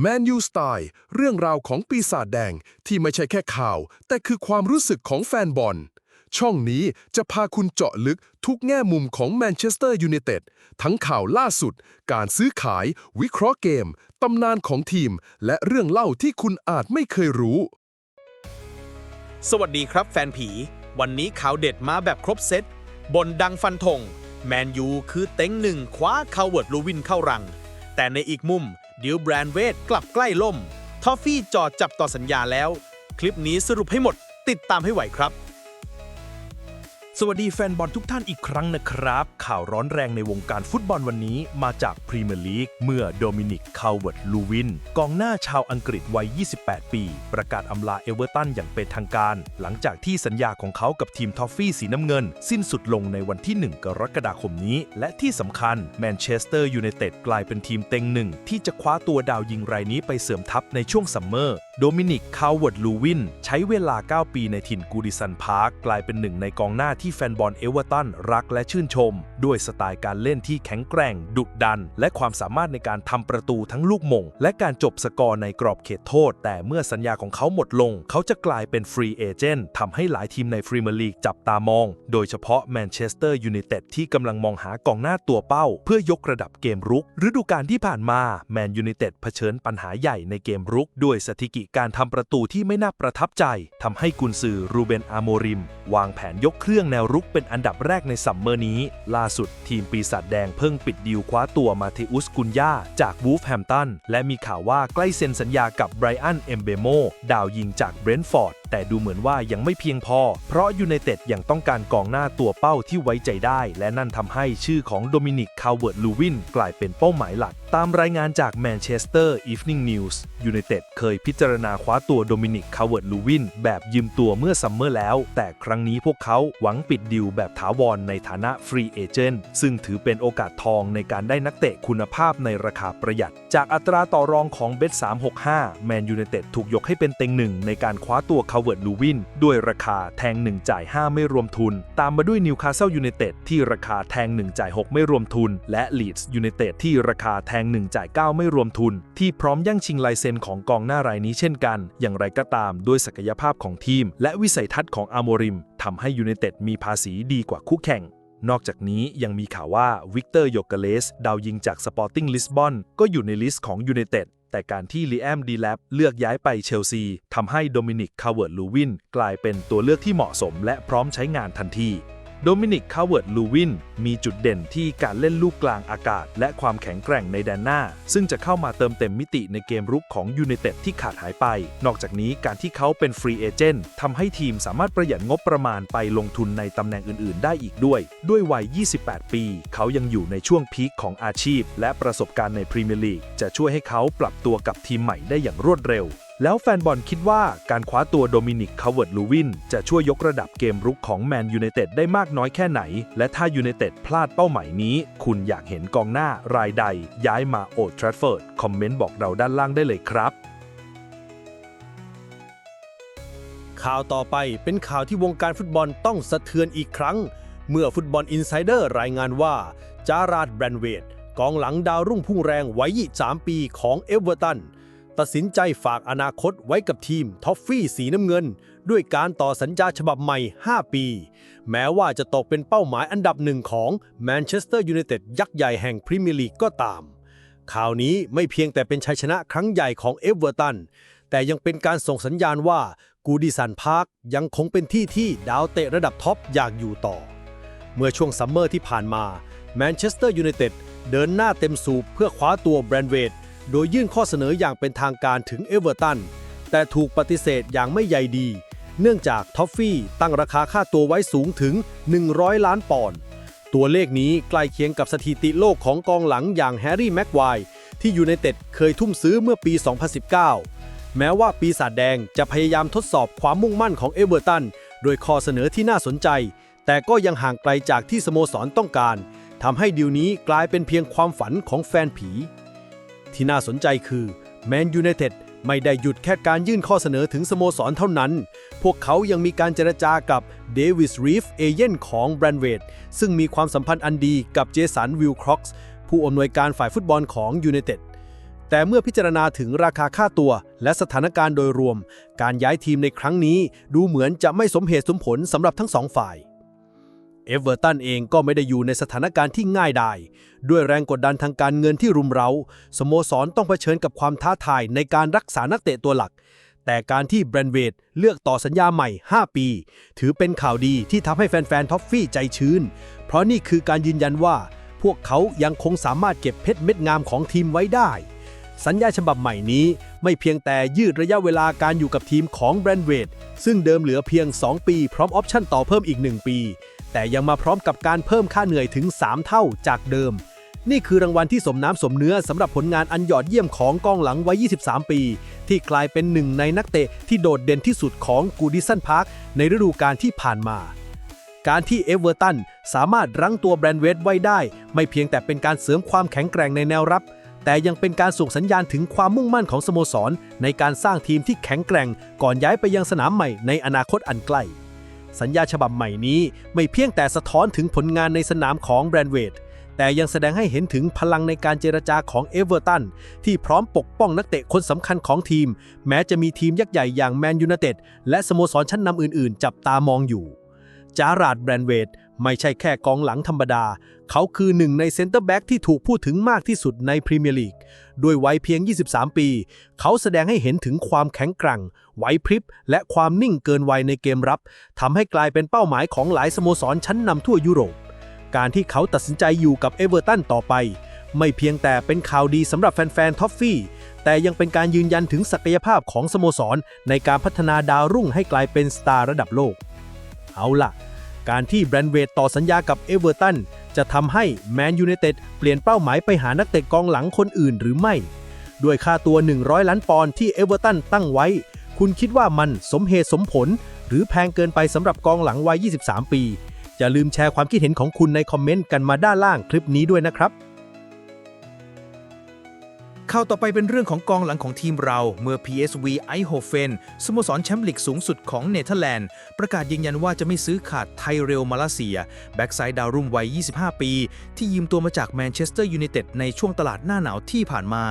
แมนยูสไตล์เรื่องราวของปีศาจแดงที่ไม่ใช่แค่ข่าว แต่คือความรู้สึกของแฟนบอล ช่องนี้จะพาคุณเจาะลึกทุกแง่มุมของแมนเชสเตอร์ยูไนเต็ดทั้งข่าวล่าสุด การซื้อขาย วิเคราะห์เกม ตำนานของทีม และเรื่องเล่าที่คุณอาจไม่เคยรู้ สวัสดีครับแฟนผี วันนี้ข่าวเด็ดมาแบบครบเซตบนดังฟันธงแมนยูคือเต็งหนึ่งคว้าคาวเวิร์ดลูวินเข้ารัง แต่ในอีกมุม ดิวแบรนด์เวทกลับใกล้ล่ม ทอฟฟี่จอดจับต่อสัญญาแล้ว คลิปนี้สรุปให้หมด ติดตามให้ไหวครับ สวัสดีแฟนบอลทุกท่านอีกครั้งนะครับ ข่าวร้อนแรงในวงการฟุตบอลวันนี้มาจากพรีเมียร์ลีกเมื่อโดมินิก คาวเวิร์ดลูวิน กองหน้าชาวอังกฤษวัย 28 ปี ประกาศอำลาเอเวอร์ตันอย่างเป็นทางการ หลังจากที่สัญญาของเขากับทีมทอฟฟี่สีน้ำเงิน สิ้นสุดลงในวันที่ 1 กรกฎาคมนี้ และที่สำคัญแมนเชสเตอร์ยูไนเต็ดกลายเป็นทีมเต็งหนึ่งที่จะคว้าตัวดาวยิงรายนี้ไปเสริมทัพในช่วงซัมเมอร์โดมินิก คาวเวิร์ดลูวิน ใช้เวลา 9 ปีในถิ่นกูดิสันพาร์คกลายเป็นหนึ่งในกองหน้าที่แฟนบอลเอเวอร์ตันรักและชื่นชม ด้วยสไตล์การเล่นที่แข็งแกร่ง ดุดัน และความสามารถในการทำประตูทั้งลูกมง และการจบสกอร์ในกรอบเขตโทษ แต่เมื่อสัญญาของเขาหมดลง เขาจะกลายเป็นฟรีเอเจนต์ทำให้หลายทีมในฟรีเมียร์ลีกจับตามอง โดยเฉพาะแมนเชสเตอร์ยูไนเต็ดที่กำลังมองหากองหน้าตัวเป้า เพื่อยกระดับเกมรุก ฤดูกาลที่ผ่านมาแมนยูไนเต็ดเผชิญปัญหาใหญ่ในเกมรุก ด้วยสถิติการทำประตูที่ไม่น่าประทับใจทำให้กุนซือรูเบนอาโมริม วางแผนยกเครื่องแนวรุกเป็นอันดับแรกในซัมเมอร์นี้ ล่าสุดทีมปีศาจแดงเพิ่งปิดดีลคว้าตัวมาเทอุสกุนยาจากวูฟแฮมตัน และมีข่าวว่าใกล้เซ็นสัญญากับไบรอันเอมเบโมดาวยิงจากเบรนท์ฟอร์ดแต่ดูเหมือนว่ายังไม่เพียงพอ เพราะยูไนเต็ดยังต้องการกองหน้าตัวเป้าที่ไว้ใจได้ และนั่นทำให้ชื่อของโดมินิกคาวเวิร์ดลูวินกลายเป็นเป้าหมายหลัก ตามรายงานจากแมนเชสเตอร์อีฟนิ่งนิวส์ยูไนเต็ดเคยพิจารณาคว้าตัวโดมินิก คาวเวิร์ดลูวิน แบบยืมตัวเมื่อซัมเมอร์แล้ว แต่ครั้งนี้พวกเขาหวังปิดดิวแบบถาวรในฐานะฟรีเอเจนต์ ซึ่งถือเป็นโอกาสทองในการได้นักเตะคุณภาพในราคาประหยัด จากอัตราต่อรองของเบส365 แมนยูไนเต็ดถูกยกให้เป็นเต็งหนึ่งในการคว้าตัว คาวเวิร์ดลูวิน ด้วยราคาแทง 1 จ่าย 5 ไม่รวมทุน ตามมาด้วยนิวคาสเซิลยูไนเต็ดที่ราคาแทง 1 จ่าย 6 ไม่รวมทุน และลีดส์ยูไนเต็ดที่ราคาแทง1 จ่าย 9 ไม่รวมทุน ที่พร้อมย่างชิงลายเซ็นของกองหน้ารายนี้เช่นกัน อย่างไรก็ตามด้วยศักยภาพของทีม และวิสัยทัศน์ของอาโมริมทำให้ยูไนเต็ดมีภาษีดีกว่าคู่แข่งนอกจากนี้ยังมีข่าวว่าวิกเตอร์โยกาเลส ดาวยิงจากสปอร์ติ้งลิสบอนก็อยู่ในลิสต์ของยูไนเต็ดแต่การที่ลีแอมดีแลบเลือกย้ายไปเชลซีทำให้โดมินิกคาเวิร์ดลูวินกลายเป็นตัวเลือกที่เหมาะสมและพร้อมใช้งานทันที โดมินิก คาเวิร์ด ลูวิน มีจุดเด่นที่การเล่นลูกกลางอากาศ และความแข็งแกร่งในแดนหน้า ซึ่งจะเข้ามาเติมเต็มมิติในเกมรุกของยูไนเต็ดที่ขาดหายไป นอกจากนี้การที่เขาเป็นฟรีเอเจนต์ทำให้ทีมสามารถประหยัดงบประมาณไปลงทุนในตำแหน่งอื่น ๆ ได้อีกด้วย ด้วยวัย 28 ปี เขายังอยู่ในช่วงพีคของอาชีพ และประสบการณ์ในพรีเมียร์ลีกจะช่วยให้เขาปรับตัวกับทีมใหม่ได้อย่างรวดเร็ว แล้วแฟนบอลคิดว่าการคว้าตัวโดมินิกคาเวิร์ดลูวิน จะช่วยยกระดับเกมรุกของแมนยูไนเต็ดได้มากน้อยแค่ไหน และถ้ายูไนเต็ดพลาดเป้าหมายนี้ คุณอยากเห็นกองหน้ารายใด ย้ายมาโอทรัฟเฟิร์ด คอมเมนต์บอกเราด้านล่างได้เลยครับ ข่าวต่อไปเป็นข่าวที่วงการฟุตบอลต้องสะเทือนอีกครั้ง เมื่อฟุตบอลอินไซเดอร์รายงานว่าจาราดแบรนเวดกองหลังดาวรุ่งพุ่งแรงวัย 23 ปีของเอเวอร์ตัน ตัดสินใจฝากอนาคตไว้กับทีมท็อฟฟี่สีน้ำเงิน ด้วยการต่อสัญญาฉบับใหม่ 5 ปี แม้ว่าจะตกเป็นเป้าหมายอันดับหนึ่งของแมนเชสเตอร์ยูไนเต็ดยักษ์ใหญ่แห่งพรีเมียร์ลีกก็ตาม ข่าวนี้ไม่เพียงแต่เป็นชัยชนะครั้งใหญ่ของเอเวอร์ตัน แต่ยังเป็นการส่งสัญญาณว่ากูดิสันพาร์คยังคงเป็นที่ที่ดาวเตะระดับท็อปอยากอยู่ต่อ เมื่อช่วงซัมเมอร์ที่ผ่านมาแมนเชสเตอร์ยูไนเต็ดเดินหน้าเต็มสูบเพื่อคว้าตัวแบรนด์เวด โดยยื่นข้อเสนออย่างเป็นทางการถึงเอเวอร์ตัน แต่ถูกปฏิเสธอย่างไม่ใยดี เนื่องจากท็อฟฟี่ตั้งราคาค่าตัวไว้สูงถึง 100 ล้านปอนด์ ตัวเลขนี้ใกล้เคียงกับสถิติโลกของกองหลังอย่างแฮร์รี่แม็กไวที่ยูไนเต็ดเคยทุ่มซื้อเมื่อปี 2019 แม้ว่าปีศาจแดงจะพยายามทดสอบความมุ่งมั่นของเอเวอร์ตันโดยข้อเสนอที่น่าสนใจ แต่ก็ยังห่างไกลจากที่สโมสรต้องการทำให้ดีลนี้กลายเป็นเพียงความฝันของแฟนผี ที่น่าสนใจคือแมนยูไนเต็ดไม่ได้หยุดแค่การยื่นข้อเสนอถึงสโมสรเท่านั้น พวกเขายังมีการเจรจากับเดวิสรีฟเอเย่นของแบรนด์เวดซึ่งมีความสัมพันธ์อันดีกับเจสันวิลคร็อกส์ผู้อำนวยการฝ่ายฟุตบอลของยูไนเต็ดแต่เมื่อพิจารณาถึงราคาค่าตัว และสถานการณ์โดยรวม การย้ายทีมในครั้งนี้ดูเหมือนจะไม่สมเหตุสมผลสำหรับทั้งสองฝ่าย เอเวอร์ตันเองก็ไม่ได้อยู่ในสถานการณ์ที่ง่ายดาย ด้วยแรงกดดันทางการเงินที่รุมเร้า สโมสรต้องเผชิญกับความท้าทายในการรักษานักเตะตัวหลัก แต่การที่แบรนเวดเลือกต่อสัญญาใหม่ 5 ปี ถือเป็นข่าวดีที่ทำให้แฟนๆท็อฟฟี่ใจชื้น เพราะนี่คือการยืนยันว่า พวกเขายังคงสามารถเก็บเพชรเม็ดงามของทีมไว้ได้ สัญญาฉบับใหม่นี้ไม่เพียงแต่ยืดระยะเวลาการอยู่กับทีมของแบรนเวดซึ่งเดิมเหลือเพียง 2 ปี พร้อมออปชั่นต่อเพิ่มอีก 1 ปี แต่ยังมาพร้อมกับการเพิ่มค่าเหนื่อยถึง 3 เท่าจากเดิม นี่คือรางวัลที่สมน้ำสมเนื้อสำหรับผลงานอันยอดเยี่ยมของกองหลังวัย 23 ปี ที่กลายเป็นหนึ่งในนักเตะที่โดดเด่นที่สุดของกูดิสันพาร์คในฤดูกาลที่ผ่านมา การที่เอเวอร์ตันสามารถรั้งตัวแบรนด์เวดไว้ได้ ไม่เพียงแต่เป็นการเสริมความแข็งแกร่งในแนวรับแต่ยังเป็นการส่งสัญญาณถึงความมุ่งมั่นของสโมสร ในการสร้างทีมที่แข็งแกร่ง ก่อนย้ายไปยังสนามใหม่ในอนาคตอันใกล้ สัญญาฉบับใหม่นี้ไม่เพียงแต่สะท้อนถึงผลงานในสนามของแบรนด์เวดแต่ยังแสดงให้เห็นถึงพลังในการเจรจาของเอเวอร์ตันที่พร้อมปกป้องนักเตะคนสำคัญของทีม แม้จะมีทีมยักษ์ใหญ่อย่างแมนยูไนเต็ดและสโมสรชั้นนำอื่นๆ จับตามองอยู่จาราดแบรนเวด ไม่ใช่แค่กองหลังธรรมดา เขาคือหนึ่งในเซนเตอร์แบ็กที่ถูกพูดถึงมากที่สุดในพรีเมียร์ลีก ด้วยวัยเพียง 23 ปี เขาแสดงให้เห็นถึงความแข็งแกร่งไหวพริบ และความนิ่งเกินวัยในเกมรับ ทำให้กลายเป็นเป้าหมายของหลายสโมสรชั้นนำทั่วยุโรป การที่เขาตัดสินใจอยู่กับเอเวอร์ตันต่อไป ไม่เพียงแต่เป็นข่าวดีสำหรับแฟนๆท็อฟฟี่ แต่ยังเป็นการยืนยันถึงศักยภาพของสโมสรในการพัฒนาดาวรุ่งให้กลายเป็นสตาร์ระดับโลก เอาล่ะ การที่แบรนด์เวดต่อสัญญากับเอเวอร์ตันจะทำให้แมนยูไนเต็ดเปลี่ยนเป้าหมายไปหานักเตะกองหลังคนอื่นหรือไม่ ด้วยค่าตัว 100 ล้านปอนด์ที่เอเวอร์ตันตั้งไว้ คุณคิดว่ามันสมเหตุสมผล หรือแพงเกินไปสำหรับกองหลังวัย 23 ปี อย่าลืมแชร์ความคิดเห็นของคุณในคอมเมนต์กันมาด้านล่างคลิปนี้ด้วยนะครับ ข่าวต่อไปเป็นเรื่องของกองหลังของทีมเรา เมื่อ PSV Eindhoven สโมสรแชมป์ลีกสูงสุดของเนเธอร์แลนด์ ประกาศยืนยันว่าจะไม่ซื้อขาดไทเรลมาลาเซีย แบ็กไซด์ดาวรุ่งวัย 25 ปี ที่ยืมตัวมาจากแมนเชสเตอร์ยูไนเต็ดในช่วงตลาดหน้าหนาวที่ผ่านมา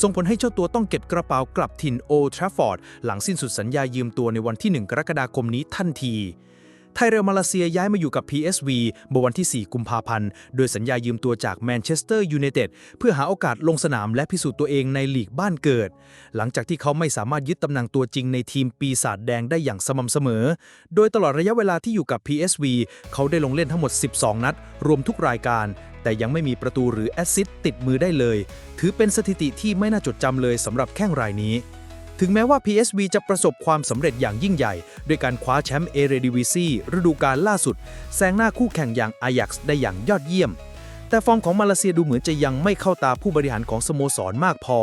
ส่งผลให้เจ้าตัวต้องเก็บกระเป๋ากลับถิ่นโอทราฟอร์ด หลังสิ้นสุดสัญญายืมตัวในวันที่ 1 กรกฎาคมนี้ทันที ไทเรลมาเลเซียย้ายมาอยู่กับ PSV เมื่อวันที่ 4 กุมภาพันธ์ โดยสัญญายืมตัวจากแมนเชสเตอร์ยูไนเต็ดเพื่อหาโอกาสลงสนามและพิสูจน์ตัวเองในลีกบ้านเกิด หลังจากที่เขาไม่สามารถยึดตำแหน่งตัวจริงในทีมปีศาจแดงได้อย่างสม่ำเสมอ โดยตลอดระยะเวลาที่อยู่กับ PSV เขาได้ลงเล่นทั้งหมด 12 นัด รวมทุกรายการ แต่ยังไม่มีประตูหรือแอสซิสต์ติดมือได้เลย ถือเป็นสถิติที่ไม่น่าจดจำเลยสำหรับแข้งรายนี้ ถึงแม้ว่า PSV จะประสบความสำเร็จอย่างยิ่งใหญ่ ด้วยการคว้าแชมป์เอเรดิวิซีฤดูกาลล่าสุด แซงหน้าคู่แข่งอย่างอายักซ์ได้อย่างยอดเยี่ยม แต่ฟอร์มของมาเลเซียดูเหมือนจะยังไม่เข้าตาผู้บริหารของสโมสรมากพอ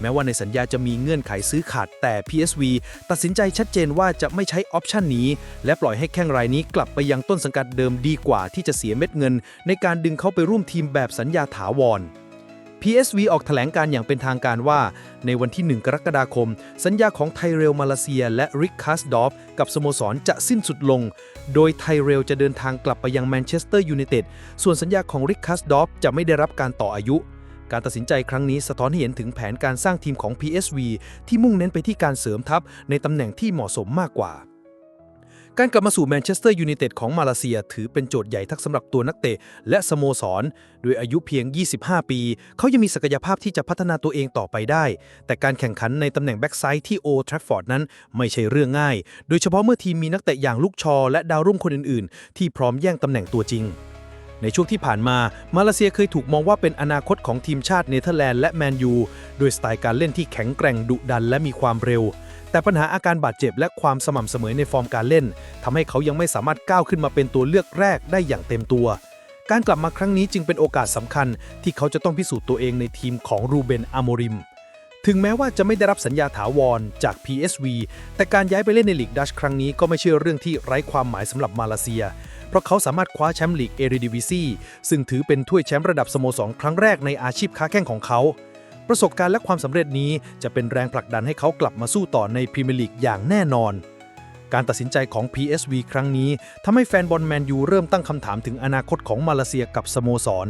แม้ว่าในสัญญาจะมีเงื่อนไขซื้อขาดแต่ PSV ตัดสินใจชัดเจนว่าจะไม่ใช้ออปชันนี้ และปล่อยให้แข้งรายนี้กลับไปยังต้นสังกัดเดิมดีกว่าที่จะเสียเม็ดเงิน ในการดึงเขาไปร่วมทีมแบบสัญญาถาวร PSV ออกแถลงการอย่างเป็นทางการว่า ในวันที่ 1 กรกฎาคม สัญญาของไทเรลมาเลเซีย และริกคัสดอฟกับสโมสรจะสิ้นสุดลง โดยไทเรลจะเดินทางกลับไปยังแมนเชสเตอร์ยูไนเต็ด ส่วนสัญญาของริกคัสดอฟจะไม่ได้รับการต่ออายุ การตัดสินใจครั้งนี้สะท้อนให้เห็นถึงแผนการสร้างทีมของ PSV ที่มุ่งเน้นไปที่การเสริมทัพในตำแหน่งที่เหมาะสมมากกว่า การกลับมาสู่แมนเชสเตอร์ยูไนเต็ดของมาเลเซีย ถือเป็นโจทย์ใหญ่ทั้งสำหรับตัวนักเตะและสโมสร โดยอายุเพียง 25 ปี เขายังมีศักยภาพที่จะพัฒนาตัวเองต่อไปได้ แต่การแข่งขันในตำแหน่งแบ็กไซด์ที่โอทราฟอร์ดนั้นไม่ใช่เรื่องง่าย โดยเฉพาะเมื่อทีมมีนักเตะอย่างลูกชอ และดาวรุ่งคนอื่นๆ ที่พร้อมแย่งตำแหน่งตัวจริงในช่วงที่ผ่านมา มาเลเซียเคยถูกมองว่าเป็นอนาคตของทีมชาติเนเธอร์แลนด์และแมนยู โดยสไตล์การเล่นที่แข็งแกร่งดุดันและมีความเร็ว แต่ปัญหาอาการบาดเจ็บและความสม่ำเสมอในฟอร์มการเล่นทำให้เขายังไม่สามารถก้าวขึ้นมาเป็นตัวเลือกแรกได้อย่างเต็มตัว การกลับมาครั้งนี้จึงเป็นโอกาสสำคัญ ที่เขาจะต้องพิสูจน์ตัวเองในทีมของรูเบนอโมริมถึงแม้ว่าจะไม่ได้รับสัญญาถาวรจาก PSV แต่การย้ายไปเล่นในลีกดัชครั้งนี้ก็ไม่ใช่เรื่องที่ไร้ความหมายสำหรับมาเลเซีย เพราะเขาสามารถคว้าแชมป์ลีกเอริดิวิซีซึ่งถือเป็นถ้วยแชมป์ระดับสโมสรครั้งแรกในอาชีพค้าแข่งของเขา ประสบการณ์และความสำเร็จนี้จะเป็นแรงผลักดันให้เขากลับมาสู้ต่อในพรีเมียร์ลีกอย่างแน่นอน การตัดสินใจของ PSV ครั้งนี้ทำให้แฟนบอลแมนยูเริ่มตั้งคำถามถึงอนาคตของมาเลเซียกับสโมสร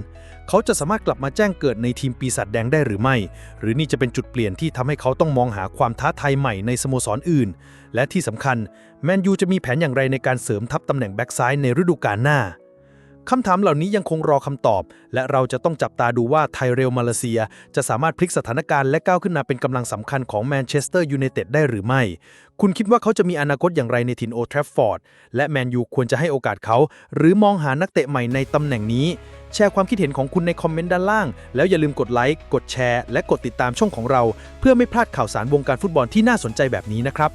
เขาจะสามารถกลับมาแจ้งเกิดในทีมปีศาจแดงได้หรือไม่ หรือนี่จะเป็นจุดเปลี่ยนที่ทำให้เขาต้องมองหาความท้าทายใหม่ในสโมสรอื่น และที่สำคัญแมนยูจะมีแผนอย่างไรในการเสริมทัพตำแหน่งแบ็กซ้ายในฤดูกาลหน้า คำถามเหล่านี้ยังคงรอคำตอบ และเราจะต้องจับตาดูว่าไทเรลมาเลเซีย จะสามารถพลิกสถานการณ์และก้าวขึ้นมาเป็นกำลังสำคัญของแมนเชสเตอร์ยูไนเต็ดได้หรือไม่ คุณคิดว่าเขาจะมีอนาคตอย่างไรในถิ่นโอทรฟฟอร์ด และแมนยูควรจะให้โอกาสเขา หรือมองหานักเตะใหม่ในตำแหน่งนี้ แชร์ความคิดเห็นของคุณในคอมเมนต์ด้านล่าง แล้วอย่าลืมกดไลค์ กดแชร์ และกดติดตามช่องของเรา เพื่อไม่พลาดข่าวสารวงการฟุตบอลที่น่าสนใจแบบนี้นะครับ